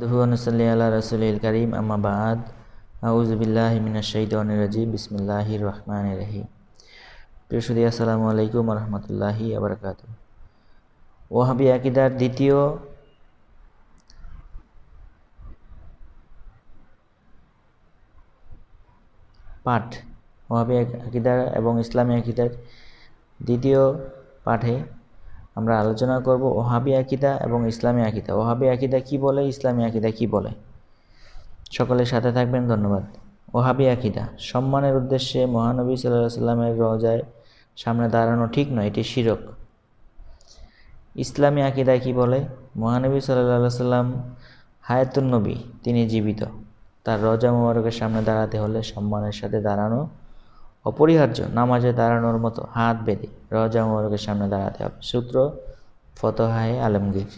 নুসল্লি আল্লাহ রসুল করিম আম্মা আউজবিল্লাহ মিনাশাইদানির রাজিম রহমান রহিম প্রিয় আসসালামু আলাইকুম দ্বিতীয় পাঠ এবং দ্বিতীয় পাঠে আমরা আলোচনা করব ওহাবি আকিদা এবং ইসলামী আকিদা। ওহাবি আকিদা কি বলে, ইসলামী আকিদা কি বলে? সকলের সাথে থাকবেন, ধন্যবাদ। ওহাবি আকিদা, সম্মানের উদ্দেশ্যে মহানবী সাল্লাহ সাল্লামের রজায় সামনে দাঁড়ানো ঠিক নয়, এটি শিরক। ইসলামী আকিদা কি বলে? মহানবী সাল্লাহ সাল্লাম হায়াতুন নবী, তিনি জীবিত। তার রজা মোবারকের সামনে দাঁড়াতে হলে সম্মানের সাথে দাঁড়ানো অপরিহার্য, নামাজে দাঁড়ানোর মতো হাত বেঁধে রজা মোবারকের সামনে দাঁড়াতে হবে। সূত্র, ফতহায় আলমগীর।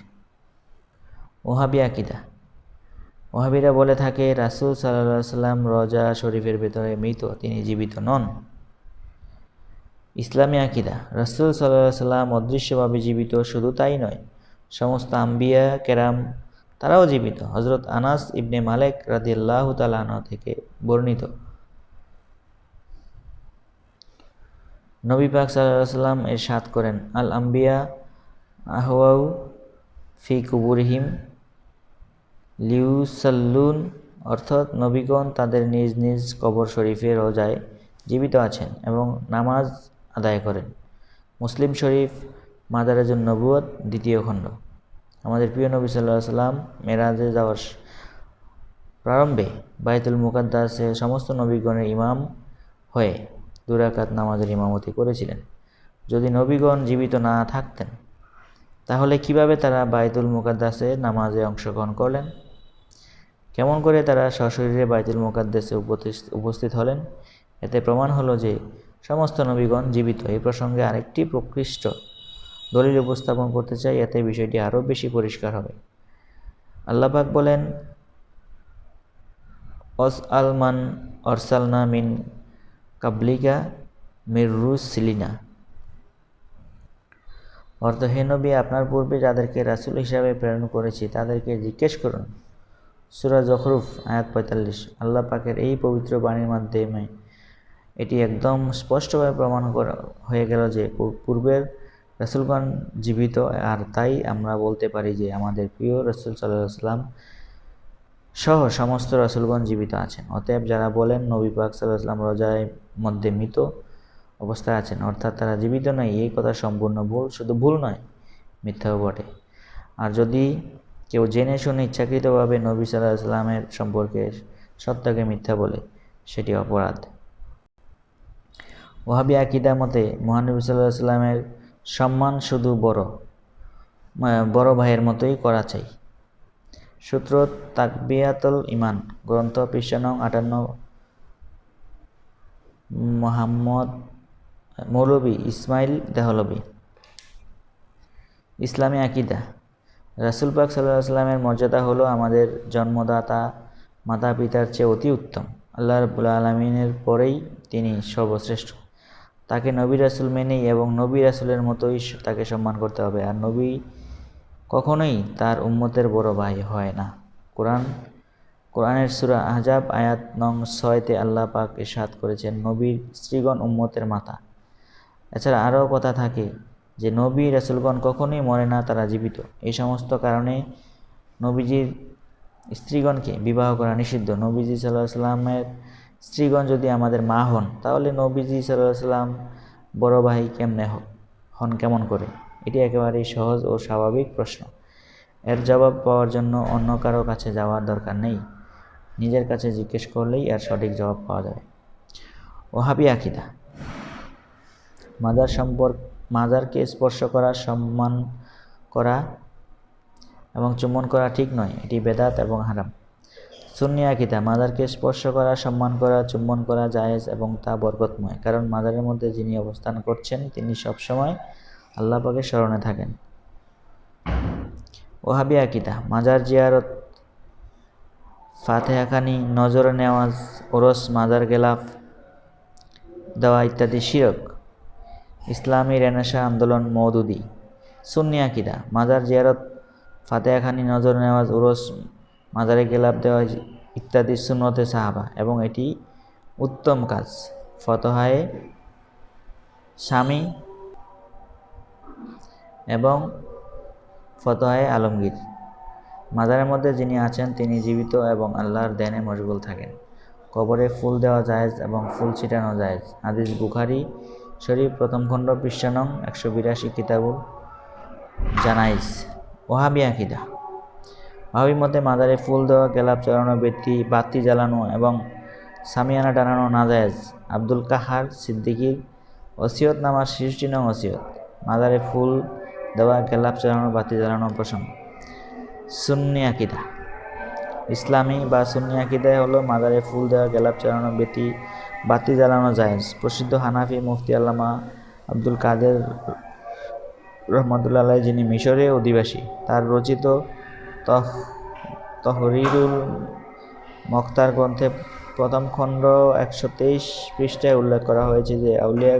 ওহাবি আকিদা। ওহাবিরা বলে থাকে, রাসুল সাল্লাহ সাল্লাম রজা শরীফের ভেতরে মৃত, তিনি জীবিত নন। ইসলামী আকিদা। রাসুল সাল্লাহ সাল্লাম অদৃশ্যভাবে জীবিত শুধু তাই নয়, সমস্ত আম্বিয়া কেরাম তারাও জীবিত। হজরত আনাস ইবনে মালেক রাদিয়াল্লাহ তালাহ থেকে বর্ণিত। নবী পাক সাল্লাম সাত করেন আল আম্বিয়া আহওয়াউ ফি কুবুরহিম লিউসাল্লুন অর্থাৎ নবীগণ তাদের নিজ নিজ কবর শরীফে রোজায় জীবিত আছেন এবং নামাজ আদায় করেন। মুসলিম শরীফ মাদারাজুল নবুয়ত দ্বিতীয় খণ্ড। আমাদের প্রিয় নবী সাল্লাহ সাল্লাম মেরাজে যাওয়ার প্রারম্ভে বাইতুল মুকাদ্দাসে সমস্ত নবীগণের ইমাম হয়ে দুরাকাত নামাজের ইমামতি করেছিলেন। যদি নবীগণ জীবিত না থাকতেন, তাহলে কীভাবে তারা বাইতুল মুকাদ্দাসে নামাজে অংশগ্রহণ করলেন? কেমন করে তারা সশরীরে বাইতুল মুকাদ্দাসে উপস্থিত হলেন? এতে প্রমাণ হলো যে সমস্ত নবীগণ জীবিত। এই প্রসঙ্গে আরেকটি প্রকৃষ্ট দলিল উপস্থাপন করতে চাই, এতে বিষয়টি আরও বেশি পরিষ্কার হবে। আল্লাপাক বলেন, অস আলমান অরসালনা মিন কাবলিকা মিররুস সিলিনা অর্থ হে নবী, আপনার পূর্বে যাদেরকে রাসুল হিসাবে প্রেরণ করেছি, তাদেরকে জিজ্ঞেস করুন। সুরা জখরুফ, আয়াত পঁয়তাল্লিশ। আল্লাহ পাকের এই পবিত্র বাণীর মাধ্যমে এটি একদম স্পষ্টভাবে প্রমাণ করা, হয়ে গেল যে পূর্বের রসুলগণ জীবিত, আর তাই আমরা বলতে পারি যে আমাদের প্রিয় রসুল সাল্লাহ সাল্লাম সহ সমস্ত রসুলগণ জীবিত আছেন। অতএব যারা বলেন নবী পাক সাল্লাহাম রজায় মধ্যে মৃত অবস্থায় আছেন। অর্থাৎ তারা জীবিত নয়, এই কথা সম্পূর্ণ ভুল, শুধু ভুল নয় মিথ্যাও বটে। আর যদি কেউ জেনে শুনে ইচ্ছাকৃতভাবে নবী সাল্লাহ সাল্লামের সম্পর্কে সত্যকে মিথ্যা বলে, সেটি অপরাধ। ওহাবি আকিদা মতে মহানবী সাল্লাহ সাল্লামের সম্মান শুধু বড় বড় ভাইয়ের মতোই করা চাই। সূত্র তাকবিয়াতুল ইমান গ্রন্থ পৃষ্ঠানং আটান্ন মোহাম্মদ মৌলবী ইসমাইল দেহলবী। ইসলামী আকিদা। রাসুল পাক সাল্লাহ সাল্লামের মর্যাদা হলো আমাদের জন্মদাতা মাতা পিতার চেয়ে অতি উত্তম। আল্লাহ রবুল আলমিনের পরেই তিনি সর্বশ্রেষ্ঠ। তাকে নবী রাসুল মেনেই এবং নবী রাসুলের মতোই তাকে সম্মান করতে হবে। আর নবী কখনোই তার উম্মতের বড় ভাই হয় না। কোরআন কোরআনের সুরা আহজাব আয়াত নং ছয়তে আল্লাহ পাক এরশাদ করেছেন, নবীর স্ত্রীগণ উম্মতের মাতা। এছাড়া আরও কথা থাকে যে, নবী রাসুলগণ কখনোই মরে না, তারা জীবিত। এই সমস্ত কারণে নবীজির স্ত্রীগণকে বিবাহ করা নিষিদ্ধ। নবীজি সাল্লাহ সাল্লামের স্ত্রীগণ যদি আমাদের মা হন, তাহলে নবীজি সাল্লাহ সাল্লাম বড় ভাই কেমনে হন, কেমন করে? এটি একেবারেই সহজ ও স্বাভাবিক প্রশ্ন। এর জবাব পাওয়ার জন্য অন্য কারও কাছে যাওয়ার দরকার নেই। নিজের কাছে জিজ্ঞেস করলেই এর সঠিক জবাব পাওয়া যাবে। ওহাবি আকিদা। মাজার সম্পর্ক মাজারকে স্পর্শ করা, সম্মান করা এবং চুম্বন করা ঠিক নয়, এটি বেদাত এবং হারাম। সুন্নি আকিদা মাজারকে স্পর্শ করা, সম্মান করা, চুম্বন করা জায়েজ এবং তা বরকতময়, কারণ মাজারের মধ্যে যিনি অবস্থান করছেন, তিনি সবসময় আল্লাহ পাকের স্মরণে থাকেন। ওহাবি আকিদা, মাজার জিয়ারত ফাতেহাখানি নজর নেওয়াজ ওরস, মাজার গেলাফ দেওয়া ইত্যাদি শিরক। ইসলামী রেনেশা আন্দোলন মৌদুদি সুন্নি আকিদা, মাজার জিয়ারত ফাতেহাখানি নজর নেওয়াজ ওরস, মাজারে গেলাপ দেওয়া ইত্যাদি সুন্নতে সাহাবা এবং এটি উত্তম কাজ। ফতহায়ে স্বামী এবং ফতহায়ে আলমগীর। মাজারের মধ্যে যিনি আছেন, তিনি জীবিত এবং আল্লাহর দেনে মশগুল থাকেন। কবরে ফুল দেওয়া জায়েজ এবং ফুল ছিটানো জায়েজ। হাদিস বুখারি শরীফ, প্রথম খণ্ড, পৃষ্ঠা নং, একশো বিরাশি কিতাবুল জানাইজ ওহাবি আকিদা। ওহাবি মতে মাজারে ফুল দেওয়া, গেলাপ চড়ানো ব্যক্তি বাতি জ্বালানো এবং সামিয়ানা টানানো না জায়েজ। আব্দুল কাহার সিদ্দিকির ওসিয়ত নামার সৃষ্টি নং ওসিয়ত। মাজারে ফুল দেওয়া, গেলাপ চড়ানো বাতি জ্বালানো প্রসঙ্গ। সুন্নি আকিদা। ইসলামী বা সুন্নি আকিদায় হলো মাদারে ফুল দেওয়া গেলাপ চড়ানো ব্যক্তি বাতি জ্বালানো জায়েজ। প্রসিদ্ধ হানাফি মুফতি আল্লামা আব্দুল কাদের রহমতুল্লাহ যিনি মিশরে অধিবাসী, তার রচিত তহ, তহরিরুল মক্তার গ্রন্থে প্রথম খণ্ড একশো তেইশ পৃষ্ঠায় উল্লেখ করা হয়েছে যে আউলিয়া